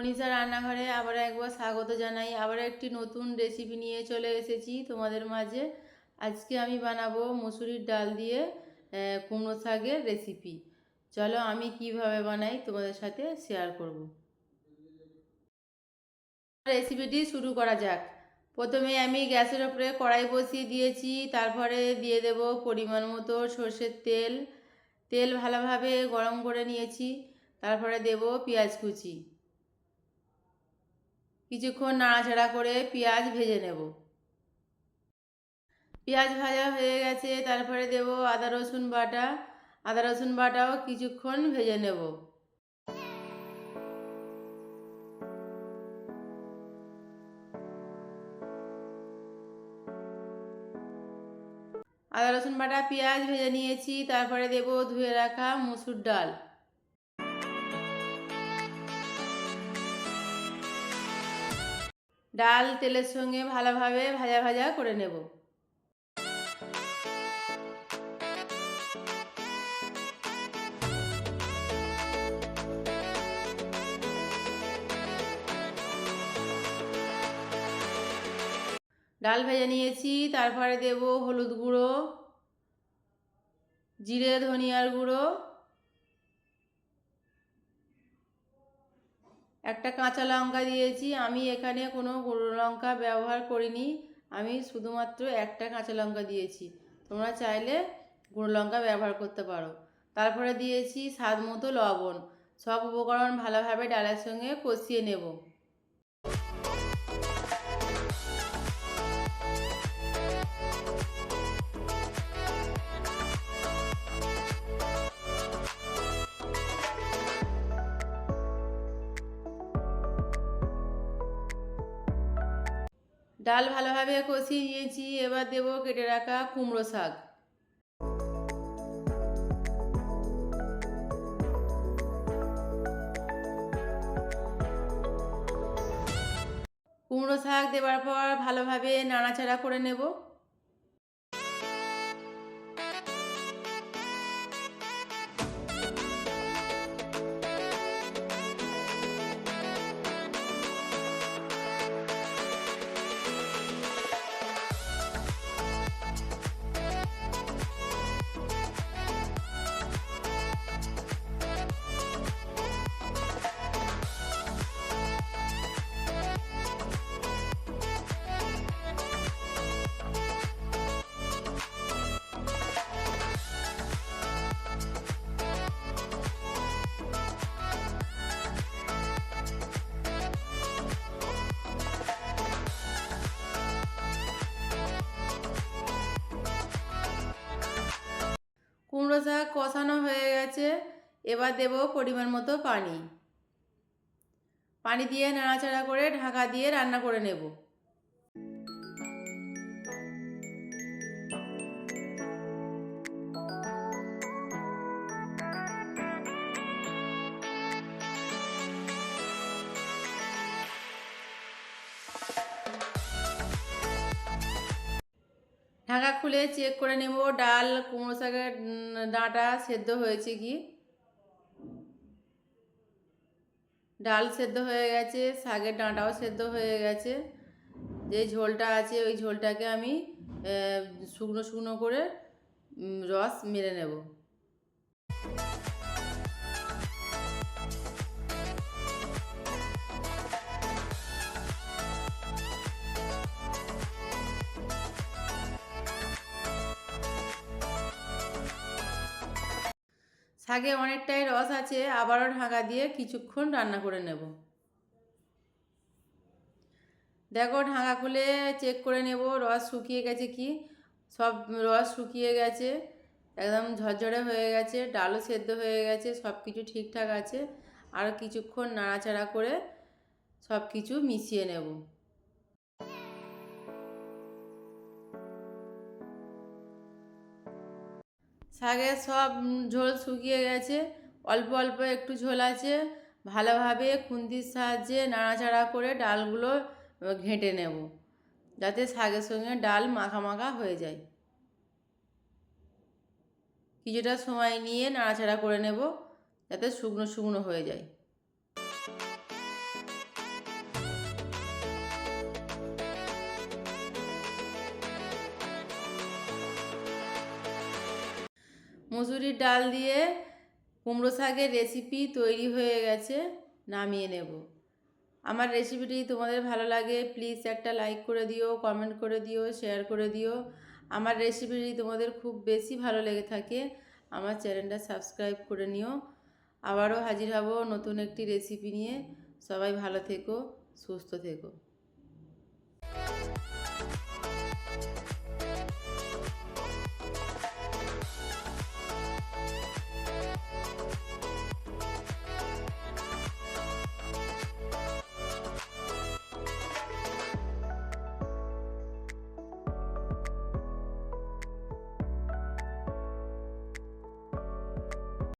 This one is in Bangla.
মনীষা রান্নাঘরে আবার একবার স্বাগত জানাই। আবার একটি নতুন রেসিপি নিয়ে চলে এসেছি তোমাদের মাঝে। আজকে আমি বানাবো মুসুরির ডাল দিয়ে কুমড়ো শাকের রেসিপি চলো আমি কীভাবে বানাই তোমাদের সাথে শেয়ার করব। রেসিপিটি শুরু করা যাক। প্রথমে আমি গ্যাসের ওপরে কড়াই বসিয়ে দিয়েছি। তারপরে দিয়ে দেব পরিমাণ মতো সর্ষের তেল। তেল ভালোভাবে গরম করে নিয়েছি। তারপরে দেব পেঁয়াজ কুচি। কিছুক্ষণ নাড়াচাড়া করে পেঁয়াজ ভেজে নেব। পেঁয়াজ ভাজা হয়ে গেছে, তারপরে দেব আদা, রসুন বাটা। আদা, রসুন বাটাও কিছুক্ষণ ভেজে নেব। আদা, রসুন বাটা, পেঁয়াজ ভেজে নিয়েছি, তারপরে দেব ধুয়ে রাখা মুসুর ডাল। ডাল তেলের সঙ্গে ভালোভাবে ভাজা ভাজা করে নেব। ডাল ভেজে নিয়েছি, তারপরে দেব হলুদ গুঁড়ো, জিরে, ধনিয়ার গুঁড়ো একটা কাঁচা লঙ্কা দিয়েছি। আমি এখানে কোনো গুঁড়ো লঙ্কা ব্যবহার করিনি। আমি শুধুমাত্র একটা কাঁচা লঙ্কা দিয়েছি। তোমরা চাইলে গুঁড়ো লঙ্কা ব্যবহার করতে পারো। তারপরে দিয়েছি স্বাদ মতো লবণ। সব উপকরণ ভালোভাবে ডালের সঙ্গে কষিয়ে নেব। ডাল ভালোভাবে কষিয়ে নিয়েছি, এবার দেব কেটে রাখা কুমড়ো শাক। কুমড়ো শাক দেওয়ার পর ভালোভাবে নাড়াচাড়া করে নেব। শাক কষানো হয়ে গেছে, এবার দেব পরিমাণ মতো পানি। পানি দিয়ে নাড়াচাড়া করে ঢাকা দিয়ে রান্না করে নেব। খুলে চেক করে নেব, ডাল, কুমড়ো শাকের ডাঁটা সেদ্ধ হয়েছে কি? ডাল সেদ্ধ হয়ে গেছে, শাকের ডাঁটাও সেদ্ধ হয়ে গেছে। যে ঝোলটা আছে, ওই ঝোলটাকে আমি শুকনো শুকনো করে রস মেরে নেব। শাকে অনেকটাই রস আছে, আবারও ঢাকা দিয়ে কিছুক্ষণ রান্না করে নেব। দেখো ঢাকা খুলে চেক করে নেব, রস শুকিয়ে গেছে কি? সব রস শুকিয়ে গেছে, একদম ঝরঝরে হয়ে গেছে, ডালও সেদ্ধ হয়ে গেছে সব কিছু ঠিকঠাক আছে। আর কিছুক্ষণ নাড়াচাড়া করে সব কিছু মিশিয়ে নেব। শাকের সব ঝোল শুকিয়ে গেছে, অল্প অল্প একটু ঝোল আছে। ভালোভাবে খুন্তির সাহায্যে নাড়াচাড়া করে ডালগুলো ঘেঁটে নেব, যাতে শাকের সঙ্গে ডাল মাখা মাখা হয়ে যায়। কিছুটা সময় নিয়ে নাড়াচাড়া করে নেব, যাতে শুকনো শুকনো হয়ে যায়। মুসুরির ডাল দিয়ে কুমড়ো শাকের রেসিপি তৈরি হয়ে গেছে, নামিয়ে নেব। আমার রেসিপিটি তোমাদের ভালো লাগে প্লিজ একটা লাইক করে দিও কমেন্ট করে দিও শেয়ার করে দিও। আমার রেসিপিটি তোমাদের খুব বেশি ভালো লেগে থাকে, আমার চ্যানেলটা সাবস্ক্রাইব করে নিও। আবারও হাজির হব নতুন একটি রেসিপি নিয়ে। সবাই ভালো থেকো, সুস্থ থেকো।